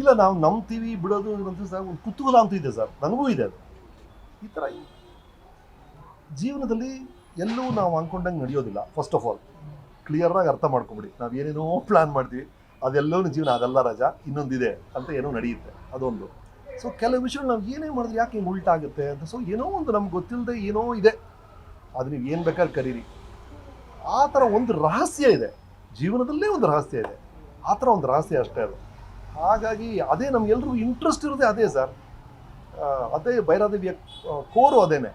ಇಲ್ಲ, ನಾವು ನಂಬ್ತೀವಿ ಬಿಡೋದು ಅಂತ ಸರ್, ಒಂದು ಕುತೂಹಲ ಅಂತೂ ಇದೆ ಸರ್. ನನಗೂ ಇದೆ ಅದು. ಈ ಥರ ಜೀವನದಲ್ಲಿ ಎಲ್ಲೂ ನಾವು ಅಂದ್ಕೊಂಡಂಗೆ ನಡೆಯೋದಿಲ್ಲ ಫಸ್ಟ್ ಆಫ್ ಆಲ್ ಕ್ಲಿಯರಾಗಿ ಅರ್ಥ ಮಾಡ್ಕೊಂಬಿಡಿ. ನಾವು ಏನೇನೋ ಪ್ಲ್ಯಾನ್ ಮಾಡ್ತೀವಿ ಅದೆಲ್ಲವೂ ಜೀವನ ಅದೆಲ್ಲ ರಜಾ, ಇನ್ನೊಂದಿದೆ ಅಂತ ಏನೋ ನಡೆಯುತ್ತೆ, ಅದೊಂದು. ಸೊ ಕೆಲವು ವಿಷಯಗಳು ನಾವು ಏನೇ ಮಾಡಿದ್ರೆ ಯಾಕೆ ಹಿಂಗೆ ಉಲ್ಟಾಗುತ್ತೆ ಅಂತ ಸೊ ಏನೋ ಒಂದು ನಮ್ಗೆ ಗೊತ್ತಿಲ್ಲದೆ ಏನೋ ಇದೆ. ಅದು ನೀವು ಏನು ಬೇಕಾದ್ರೆ ಕರೀರಿ. ಆ ಥರ ಒಂದು ರಹಸ್ಯ ಇದೆ. ಜೀವನದಲ್ಲೇ ಒಂದು ರಹಸ್ಯ ಇದೆ. ಆ ಥರ ಒಂದು ರಹಸ್ಯ ಅಷ್ಟೇ ಅದು. ಹಾಗಾಗಿ ಅದೇ ನಮ್ಗೆಲ್ರಿಗೂ ಇಂಟ್ರೆಸ್ಟ್ ಇರೋದೇ ಅದೇ ಸರ್ ಅದೇ ಭೈರಾದೇವಿಯ ಕೋರು ಅದೇನೆ.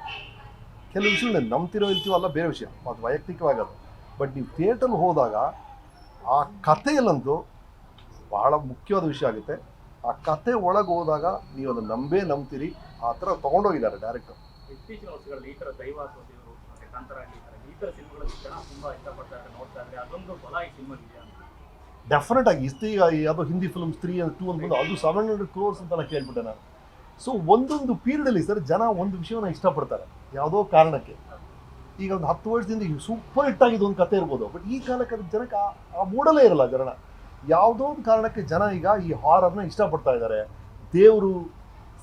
ಕೆಲವು ವಿಷಯಗಳು ನಂಬ್ತಿರೋ ಇರ್ತೀವೋ ಅಲ್ಲ ಬೇರೆ ವಿಷಯ. ಅದು ವೈಯಕ್ತಿಕವಾಗಿ ಅದು. ಬಟ್ ನೀವು ಥಿಯೇಟ್ರಲ್ಲಿ ಹೋದಾಗ ಆ ಕಥೆಯಲ್ಲಂತೂ ಬಹಳ ಮುಖ್ಯವಾದ ವಿಷಯ ಆಗುತ್ತೆ. ಆ ಕತೆ ಒಳಗೆ ಹೋದಾಗ ನೀವು ಅದನ್ನು ನಂಬೇ ನಂಬ್ತೀರಿ. ಆ ಥರ ತೊಗೊಂಡೋಗಿದ್ದಾರೆ ಡೈರೆಕ್ಟರ್ ಇತ್ತೀಚಿನ ವರ್ಷಗಳಲ್ಲಿ ಈ ಥರ ದೈವ ಅಥವಾ ದೇವರು ಈ ಥರ ಸಿನಿಮಾಗಳಲ್ಲಿ ಜನ ತುಂಬ ಇಷ್ಟಪಡ್ತಾರೆ ನೋಡ್ತಾ ಇದ್ರೆ ಅದೊಂದು ಬಲ ಈ ಸಿನಿಮಾ ಇದೆಯಾ ಡೆಫಿನೆಟ್ ಆಗಿ ಇಸ್ತಿ ಯಾವುದೋ ಹಿಂದಿ ಫಿಲ್ಮ್ಸ್ ತ್ರೀ ಅಂತ ಟೂ ಅಂತ ಅದು ಸೆವೆನ್ ಹಂಡ್ರೆಡ್ ಕ್ರೋರ್ಸ್ ಅಂತ ಕೇಳ್ಬಿಟ್ಟೆ ನಾನು. ಸೊ ಒಂದೊಂದು ಪೀರಿಯಡಲ್ಲಿ ಸರ್ ಜನ ಒಂದು ವಿಷಯವನ್ನು ಇಷ್ಟಪಡ್ತಾರೆ, ಯಾವುದೋ ಕಾರಣಕ್ಕೆ. ಈಗ ಒಂದು ಹತ್ತು ವರ್ಷದಿಂದ ಸೂಪರ್ ಹಿಟ್ ಆಗಿದ್ದು ಒಂದು ಕತೆ ಇರ್ಬೋದು ಬಟ್ ಈ ಕಾಲಕ್ಕೆ ಜನಕ್ಕೆ ಆ- ಆ ಮೂಡಲೇ ಇರಲ್ಲ ಜನ. ಯಾವುದೋ ಒಂದು ಕಾರಣಕ್ಕೆ ಜನ ಈಗ ಈ ಹಾರರ್ನ ಇಷ್ಟಪಡ್ತಾ ಇದ್ದಾರೆ. ದೇವರು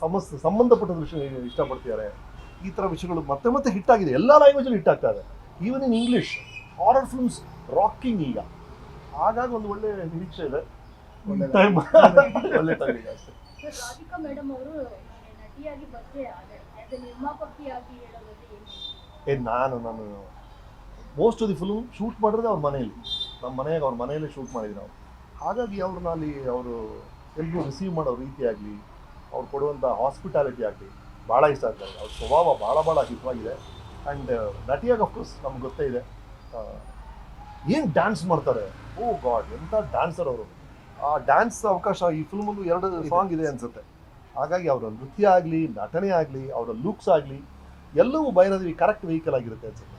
ಸಮಸ್ಯೆ ಸಂಬಂಧಪಟ್ಟ ವಿಷಯ ಇಷ್ಟಪಡ್ತಿದ್ದಾರೆ. ಈ ಥರ ವಿಷಯಗಳು ಮತ್ತೆ ಮತ್ತೆ ಹಿಟ್ ಆಗಿದೆ. ಎಲ್ಲ ಲ್ಯಾಂಗ್ವೇಜಲ್ಲಿ ಹಿಟ್ ಆಗ್ತಾ ಇದೆ. Even in English horror films rocking ಈಗ. ಹಾಗಾಗಿ ಒಂದು ಒಳ್ಳೆ ನಿರೀಕ್ಷೆ ಇದೆ. ಟೈಮ್ ಒಳ್ಳೆ ಟೈಮ್ ಅಷ್ಟೇ. ಸರ್ ರಾಧಿಕಾ ಮೇಡಮ್ ಅವರು ನಟಿಯಾಗಿ ಬರ್ತೆ ಆದರೆ ಆಸ್ ಎ ನಿರ್ಮಾಪಕಿಯಾಗಿ ಹೇಳೋದಾದ್ರೆ ಏನು ಏ ನಾನು ನಾನು most of the film shoot ಮಾಡಿದ್ರೆ ಅವ್ರ ಮನೆಯಲ್ಲಿ. ನಮ್ಮ ಮನೆಯಾಗ ಅವ್ರ ಮನೆಯಲ್ಲೇ ಶೂಟ್ ಮಾಡಿದ್ವಿ ನಾವು. ಹಾಗಾಗಿ ಅವ್ರನ್ನ ಅಲ್ಲಿ ಅವರು ಎಲ್ರಿಗೂ ರಿಸೀವ್ ಮಾಡೋ ರೀತಿ ಆಗಲಿ ಅವ್ರು ಕೊಡುವಂಥ ಹಾಸ್ಪಿಟಾಲಿಟಿ ಆಗಲಿ ಭಾಳ ಇಷ್ಟ ಆಗ್ತಾರೆ ಅವ್ರ ಸ್ವಭಾವ ಭಾಳ ಭಾಳ ಹಿತವಾಗಿದೆ ಆ್ಯಂಡ್ ನಟಿಯಾಗಿ ಅಫ್ಕೋರ್ಸ್ ನಮ್ಗೆ ಗೊತ್ತೇ ಇದೆ. ಏನು ಡ್ಯಾನ್ಸ್ ಮಾಡ್ತಾರೆ? ಓ ಗಾಡ್ ಎಂಥ ಡ್ಯಾನ್ಸರ್ ಅವರು. ಆ ಡ್ಯಾನ್ಸ್ ಅವಕಾಶ ಈ ಫಿಲ್ಮಲ್ಲೂ ಎರಡು ಸಾಂಗ್ ಇದೆ ಅನ್ಸುತ್ತೆ. ಹಾಗಾಗಿ ಅವರ ನೃತ್ಯ ಆಗಲಿ ನಟನೆ ಆಗಲಿ ಅವರ ಲುಕ್ಸ್ ಆಗಲಿ ಎಲ್ಲವೂ ಭೈರದೇವಿ ಕರೆಕ್ಟ್ ವೆಹಿಕಲ್ ಆಗಿರುತ್ತೆ ಅನ್ಸುತ್ತೆ.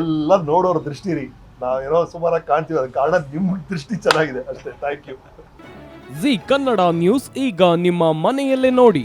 ಎಲ್ಲ ನೋಡೋರ ದೃಷ್ಟಿ ರೀ ನಾವೇನೋ ಸುಮಾರಾಗಿ ಕಾಣ್ತೀವಿ ಅದಕ್ಕೆ ಕಾರಣ ನಿಮ್ಮ ದೃಷ್ಟಿ ಚೆನ್ನಾಗಿದೆ ಅಷ್ಟೇ. Thank you Zee Kannada news ಈಗ ನಿಮ್ಮ ಮನೆಯಲ್ಲೇ ನೋಡಿ.